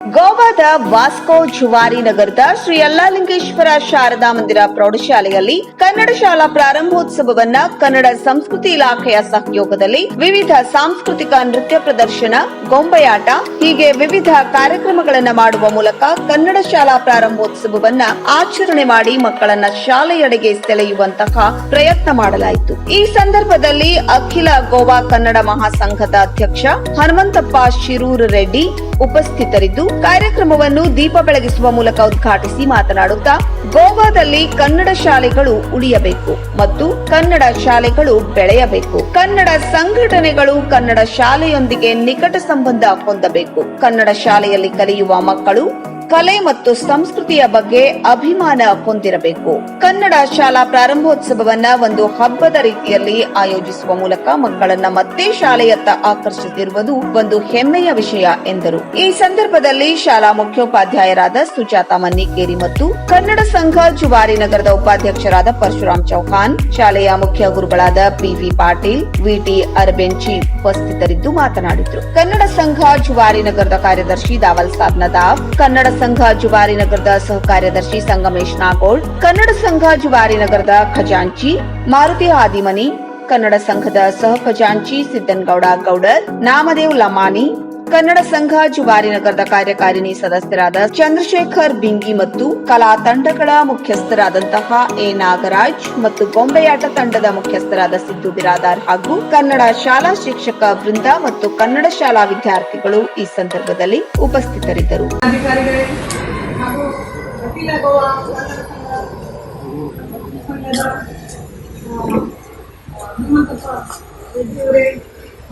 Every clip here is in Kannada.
ಗೋವಾದ ವಾಸ್ಕೋ ಜುವಾರಿ ನಗರದ ಶ್ರೀ ಅಲ್ಲಾಲಿಂಗೇಶ್ವರ ಶಾರದಾ ಮಂದಿರ ಪ್ರೌಢಶಾಲೆಯಲ್ಲಿ ಕನ್ನಡ ಶಾಲಾ ಪ್ರಾರಂಭೋತ್ಸವವನ್ನ ಕನ್ನಡ ಸಂಸ್ಕೃತಿ ಇಲಾಖೆಯ ಸಹಯೋಗದಲ್ಲಿ ವಿವಿಧ ಸಾಂಸ್ಕೃತಿಕ ನೃತ್ಯ ಪ್ರದರ್ಶನ ಗೊಂಬೆಯಾಟ, ಹೀಗೆ ವಿವಿಧ ಕಾರ್ಯಕ್ರಮಗಳನ್ನು ಮಾಡುವ ಮೂಲಕ ಕನ್ನಡ ಶಾಲಾ ಪ್ರಾರಂಭೋತ್ಸವವನ್ನ ಆಚರಣೆ ಮಾಡಿ ಮಕ್ಕಳನ್ನ ಶಾಲೆಯೆಡೆಗೆ ಸೆಳೆಯುವಂತಹ ಪ್ರಯತ್ನ ಮಾಡಲಾಯಿತು. ಈ ಸಂದರ್ಭದಲ್ಲಿ ಅಖಿಲ ಗೋವಾ ಕನ್ನಡ ಮಹಾಸಂಘದ ಅಧ್ಯಕ್ಷ ಹನುಮಂತಪ್ಪ ಶಿರೂರು ರೆಡ್ಡಿ ಉಪಸ್ಥಿತರಿದ್ದು, ಕಾರ್ಯಕ್ರಮವನ್ನು ದೀಪ ಬೆಳಗಿಸುವ ಮೂಲಕ ಉದ್ಘಾಟಿಸಿ ಮಾತನಾಡುತ್ತಾ, ಗೋವಾದಲ್ಲಿ ಕನ್ನಡ ಶಾಲೆಗಳು ಉಳಿಯಬೇಕು ಮತ್ತು ಕನ್ನಡ ಶಾಲೆಗಳು ಬೆಳೆಯಬೇಕು. ಕನ್ನಡ ಸಂಘಟನೆಗಳು ಕನ್ನಡ ಶಾಲೆಯೊಂದಿಗೆ ನಿಕಟ ಸಂಬಂಧ ಹೊಂದಬೇಕು. ಕನ್ನಡ ಶಾಲೆಯಲ್ಲಿ ಕಲಿಯುವ ಮಕ್ಕಳು ಕಲೆ ಮತ್ತು ಸಂಸ್ಕೃತಿಯ ಬಗ್ಗೆ ಅಭಿಮಾನ ಹೊಂದಿರಬೇಕು. ಕನ್ನಡ ಶಾಲಾ ಪ್ರಾರಂಭೋತ್ಸವವನ್ನ ಒಂದು ಹಬ್ಬದ ರೀತಿಯಲ್ಲಿ ಆಯೋಜಿಸುವ ಮೂಲಕ ಮಕ್ಕಳನ್ನ ಮತ್ತೆ ಶಾಲೆಯತ್ತ ಆಕರ್ಷಿಸಿರುವುದು ಒಂದು ಹೆಮ್ಮೆಯ ವಿಷಯ ಎಂದರು. ಈ ಸಂದರ್ಭದಲ್ಲಿ ಶಾಲಾ ಮುಖ್ಯೋಪಾಧ್ಯಾಯರಾದ ಸುಜಾತ ಮನ್ನಿಕೇರಿ ಮತ್ತು ಕನ್ನಡ ಸಂಘ ಜುವಾರಿ ನಗರದ ಉಪಾಧ್ಯಕ್ಷರಾದ ಪರಶುರಾಮ್ ಚೌಹಾನ್ ಶಾಲೆಯ ಮುಖ್ಯ ಗುರುಗಳಾದ ಪಿವಿ ಪಾಟೀಲ್, ವಿಟಿ ಅರಬೆಂಚಿ ಉಪಸ್ಥಿತರಿದ್ದು ಮಾತನಾಡಿದರು. ಕನ್ನಡ ಸಂಘ ಜುವಾರಿ ನಗರದ ಕಾರ್ಯದರ್ಶಿ ದಾವಲ್ ಸಾಬ್ ನದಾವ್ ಕನ್ನಡ ಸಂಘ ಜುವಾರಿ ನಗರದ ಸಹಕಾರ್ಯದರ್ಶಿ ಸಂಗಮೇಶ್ ನಾಗೋಳ್, ಕನ್ನಡ ಸಂಘ ಜುವಾರಿ ನಗರದ ಖಜಾಂಚಿ, ಮಾರುತಿ ಆದಿಮನಿ, ಕನ್ನಡ ಸಂಘದ ಸಹ ಖಜಾಂಚಿ ಸಿದ್ದನಗೌಡ ಗೌಡರ್, ನಾಮದೇವ್ ಲಮಾನಿ ಕನ್ನಡ ಸಂಘ ಜುವಾರಿ ನಗರದ ಕಾರ್ಯಕಾರಿಣಿ ಸದಸ್ಯರಾದ ಚಂದ್ರಶೇಖರ್ ಬಿಂಗಿ ಮತ್ತು ಕಲಾ ತಂಡಗಳ ಮುಖ್ಯಸ್ಥರಾದಂತಹ ಎ ನಾಗರಾಜ್ ಮತ್ತು ಬೊಂಬೆಯಾಟ ತಂಡದ ಮುಖ್ಯಸ್ಥರಾದ ಸಿದ್ದು ಬಿರಾದಾರ್ ಹಾಗೂ ಕನ್ನಡ ಶಾಲಾ ಶಿಕ್ಷಕ ವೃಂದ ಮತ್ತು ಕನ್ನಡ ಶಾಲಾ ವಿದ್ಯಾರ್ಥಿಗಳು ಈ ಸಂದರ್ಭದಲ್ಲಿ ಉಪಸ್ಥಿತರಿದ್ದರು.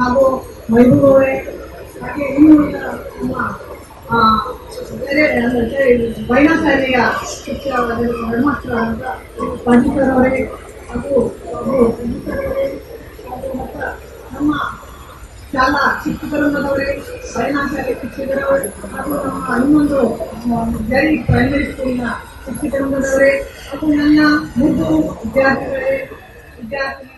ಹಾಗೂ ಹಾಗೂ ಮೈಬೂಬ್ ಅವರೇ ಹಾಗೆ ಇನ್ನೂ ಉಳಿದ ನಮ್ಮ ಅಂದರೆ ಶಾಲೆಯ ಶಿಕ್ಷಕರಾದ ಹಾಗೂ ಪಂಡಿತರವರೇ, ಹಾಗೂ ನಮ್ಮ ಶಾಲಾ ಶಿಕ್ಷಕರನ್ನದವರೇ ಶಾಲೆ ಶಿಕ್ಷಕರವರೇ, ಹಾಗೂ ನಮ್ಮ ಇನ್ನೊಂದು ಜರಿ ಪ್ರೈಮರಿ ಸ್ಕೂಲಿನ ಶಿಕ್ಷಕರನ್ನದವರೇ ಹಾಗೂ ನನ್ನ ಮುದ್ದು ವಿದ್ಯಾರ್ಥಿಗಳೇ ವಿದ್ಯಾರ್ಥಿನಿಯರೇ